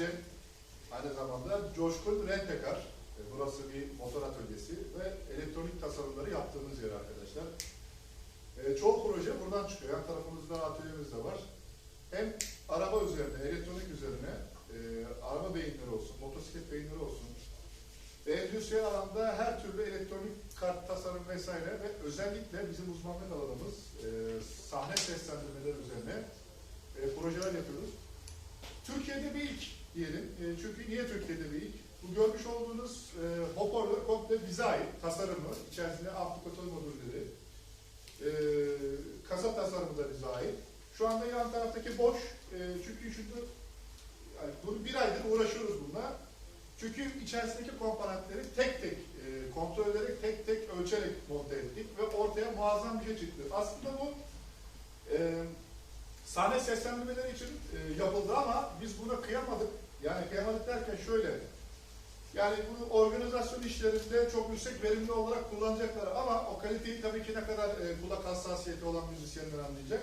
Cem aynı zamanda Coşkun Rentekar. E, Burası bir motor atölyesi ve elektronik tasarımları yaptığımız yer arkadaşlar. E, çoğu proje buradan çıkıyor. Yan tarafımızda atölyemiz de var. Hem araba üzerine, elektronik üzerine, e, araba beyinleri olsun, motosiklet beyinleri olsun, ve endüstriyel alanda her türlü elektronik kart tasarım vesaire ve özellikle bizim uzmanlık alanımız e, sahne seslendirmeleri üzerine projeler yapıyoruz. Türkiye'de bir ilk diyelim. E, çünkü niye Türkiye'de ilk? Bu görmüş olduğunuz e, hoparlör komple bize ait tasarımı. içerisinde amplifikatör modülleri, e, kasa tasarımı da bize ait. Şu anda yan taraftaki boş. E, çünkü şurada yani bunu bir aydır uğraşıyoruz bununla. Çünkü içerisindeki komponentleri tek tek e, kontrol ederek, tek tek ölçerek monte ettik ve ortaya muazzam bir şey çıktı. Aslında bu e, sahne seslendirmeleri için e, yapıldı ama biz buna kıyamadık. Yani kıyamadık derken şöyle, yani bunu organizasyon işlerinde çok yüksek verimli olarak kullanacaklar ama o kaliteyi tabii ki ne kadar e, kulak hassasiyeti olan müzisyenler anlayacak.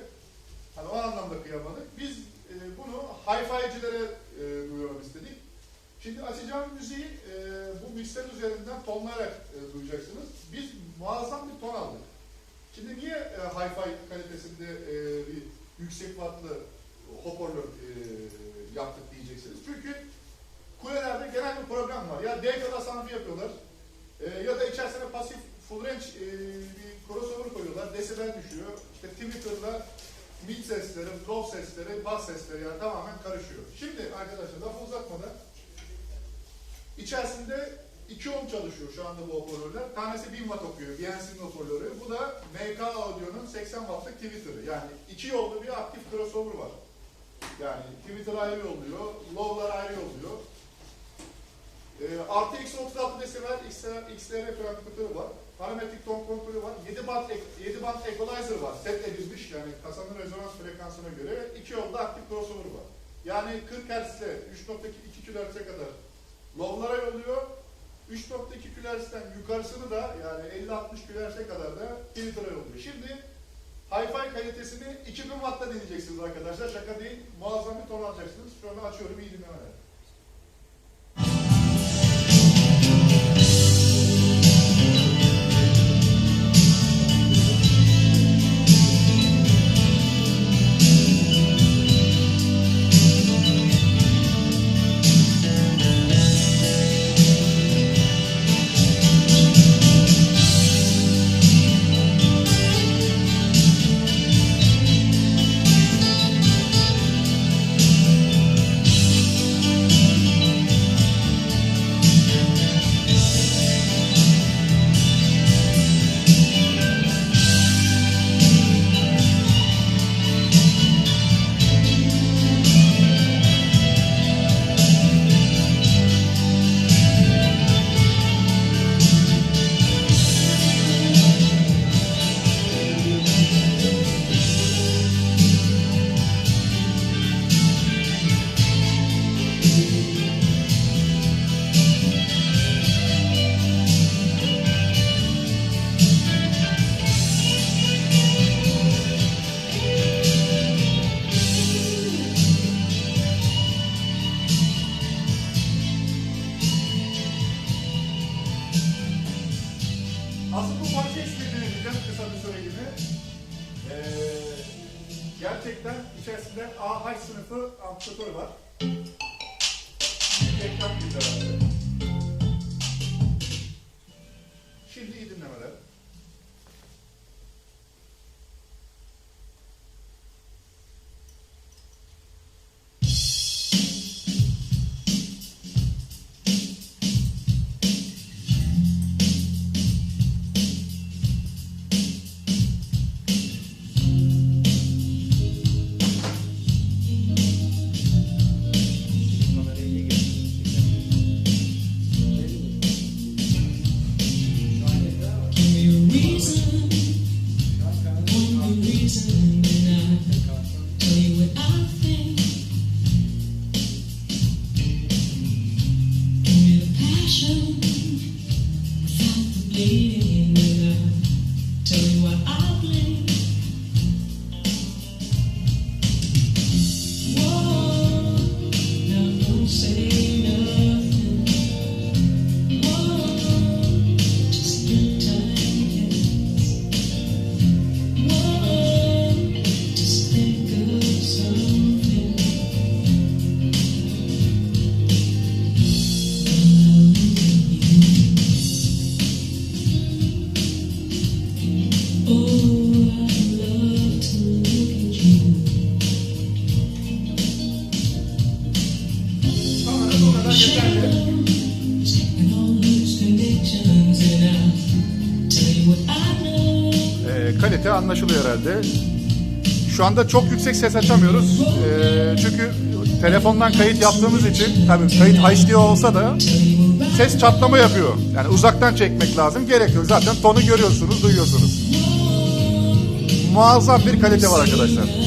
Hani o anlamda kıyamadık. Biz e, bunu hi-fi'cilere e, duyuralım istedik. Şimdi açacağım müziği e, bu mikser üzerinden tonlayarak e, duyacaksınız. Biz muazzam bir ton aldık. Şimdi niye e, hi-fi kalitesinde e, bir yüksek wattlı hoparlör e, yaptık diyeceksiniz. Çünkü kulelerde genel bir problem var. Ya D kadar sınıfı yapıyorlar e, ya da içerisine pasif full range e, bir crossover koyuyorlar. Desibel düşüyor. İşte Twitter'da mid sesleri, low sesleri, bass sesleri yani tamamen karışıyor. Şimdi arkadaşlar lafı uzatmadan İçerisinde 2 ohm çalışıyor şu anda bu hoparlörler. Tanesi 1000 watt okuyor BNC'nin hoparlörü. Bu da MK Audio'nun 80 wattlık Twitter'ı. Yani iki yollu bir aktif crossover var. Yani Twitter ayrı yolluyor, low'lar ayrı yolluyor. E, artı eksi 36 desibel XLR, XLR transmittörü var. Parametrik ton kontrolü var. 7 band, 7 band equalizer var. Set edilmiş yani kasanın rezonans frekansına göre. iki yolda aktif crossover var. Yani 40 Hz ile 3.2 kHz'e kadar Low'lara yolluyor. 3.2 kHz'den yukarısını da yani 50-60 kHz'e kadar da Twitter'a yolluyor. Şimdi Hi-Fi kalitesini 2000 Watt'ta dinleyeceksiniz arkadaşlar. Şaka değil. Muazzam bir ton alacaksınız. Şu anda açıyorum iyi dinlemeler. Süreliğine. Ee, gerçekten içerisinde AH sınıfı amplifikatör var. Ekran güzel. Thank you. Ee, kalite anlaşılıyor herhalde. Şu anda çok yüksek ses açamıyoruz. Ee, çünkü telefondan kayıt yaptığımız için tabii kayıt HD olsa da ses çatlama yapıyor. Yani uzaktan çekmek lazım. Gerek. Zaten tonu görüyorsunuz, duyuyorsunuz. Muazzam bir kalite var arkadaşlar.